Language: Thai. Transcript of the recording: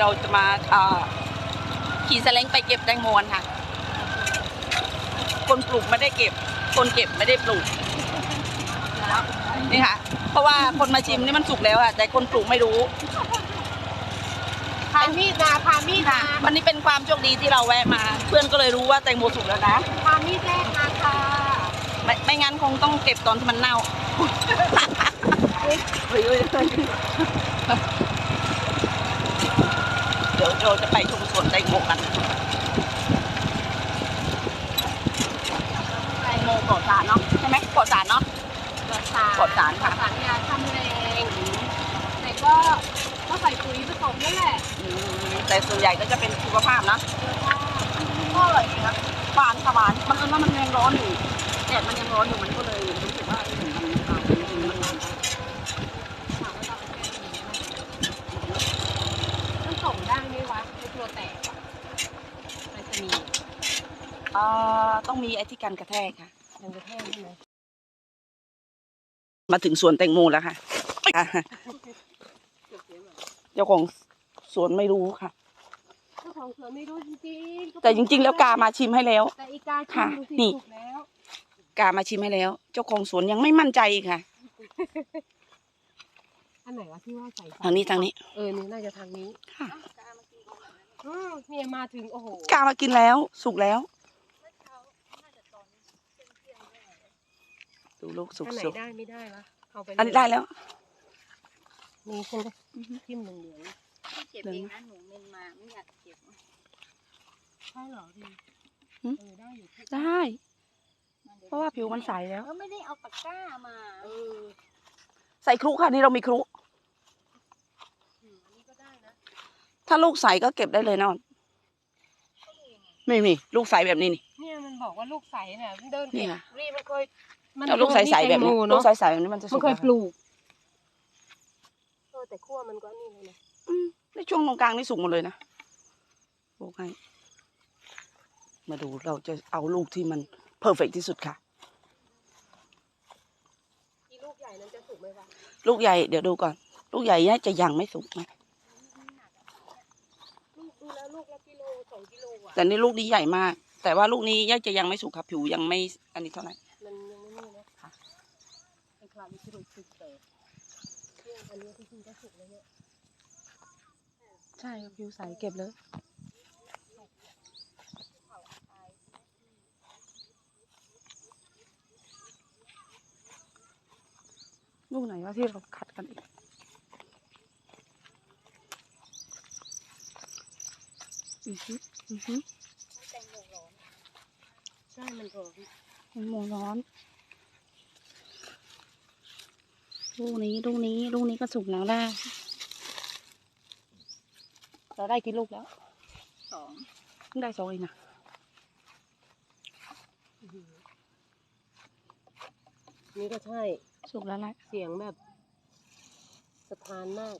เราจะมาเอ่อขี่สเล้งไปเก็บแตงโมกันค่ะ คนปลูกไม่ได้เก็บ คนเก็บไม่ได้ปลูกนี่ค่ะ เพราะว่าคนมาชิมนี่มันสุกแล้วอะแต่คนปลูกไม่รู้พามีดมาพามีดค่ะมาวันนี้เป็นความโชคดีที่เราแวะมา เพื่อนก็เลยรู้ว่าแตงโมสุกแล้วนะพามีดแรกมาค่ะไม่ไม่งั้นคงต้องเก็บตอนที่มันเน่า เฮ้ยเฮ้ยเฮ้ยเดี๋ยวเราจะไปชมสวนแตงโมกันแตงโมปลอดสารเนาะใช่ไหมปลอดสารเนาะปลอดสารปลอดสารค่ะปลอดสารยาทำแรงแต่ก็ก็ใส่ปุ๋ยผสมนั่นแหละอืมแต่ส่วนใหญ่ก็จะเป็นสุขภาพนะก็อร่อยดีนะหวานค่ะหวานมันเอิญว่ามันยังร้อนอยู่แดดมันยังร้อนอยู่มันก็เลยรู้สึกว่าเออมันเอามันร้อนไป ต้องส่งได้ไหมวะในตัวแตกอะไปรษณีย์ เอ่อต้องมีไอ้ที่กันกระแทกค่ะยังจะแท่งใช่ไหมมาถึงสวนแตงโมแล้วค่ะอะ เจ้าของสวนไม่รู้ค่ะ เจ้าของสวนไม่รู้จริงๆแต่จริง ๆ แล้วกามาชิมให้แล้ว แต่อีกาค่ะชิมดูสินี่ ถูกแล้วกามาชิมให้แล้ว เจ้าของสวนยังไม่มั่นใจอีกค่ะ อันไหนวะที่ว่าใส่ทางนี้ทางนี้เออนี่น่าจะทางนี้ค่ะอืมเนี่ยมาถึงโอ้โหกามากินแล้ว สุกแล้ว ดูลูกสุกอันไหนสุกได้ไม่ได้วะเอาไปอันนี้ได้แล้ว นี่ใช่ไหมทิ่มเหลืองเก็บเองนะหนูเมนมาไม่อยากเก็บๆใช่เหรอดีหืมเออได้อยู่ที่ได้ เพราะว่าผิวมันใสแล้ว ก็ไม่ได้เอาตะกร้ามาเออใส่ครุค่ะนี่เรามีครุ อืมอันนี้ก็ได้นะถ้าลูกใสก็เก็บได้เลยนะไม่มีลูกใสแบบนี้นี่ เนี่ยมันบอกว่าลูกใสเนี่ยมันเดินนี่เก็บค่ะ รีมันเคย มันถ้าลูกใสๆแบบนี้เคยมีแตงโมลูกเนาะใสๆแบบนี้มันจะสุมันกเคยแล้วปลูกเออแต่ขั้วมันก็นี่เลยนะอืมในช่วงตรงกลางนี่สุกหมดเลยนะปลูกให้มาดูเราจะเอาลูกที่มันเพอร์เฟกที่สุดค่ะอีลูกใหญ่นั้นจะสุกไหมวะลูกใหญ่เดี๋ยวดูก่อน ลูกใหญ่เนี่ยจะยังไม่สุกนะลูกดูแล้วลูกละกิโลสองกิโลอะแต่นี่ลูกนี้ใหญ่มาก แต่ว่าลูกนี้ย่าจะยังไม่สุกครับผิวยังไม่อันนี้เท่าไหร่ มันยังไม่นี่นะค่ะไอ้ค ลาวิชิรุสุกแต่เนี่ยอันนี้ที่จริงก็สุกแล้วเนี่ยใช่ผิวใสเก็บเลยลูกไหนวะที่เราคัดกันอีกอือฮึอือฮึใช่มันร้อนมันหมูร้อน ลูกนี้ลูกนี้ลูกนี้ก็สุกแล้วได้เราได้กี่ลูกแล้วสองเพิ่งได้สองเองนะนี่ก็ใช่ สุกแล้วแหละเสียงแบบสะท้านมาก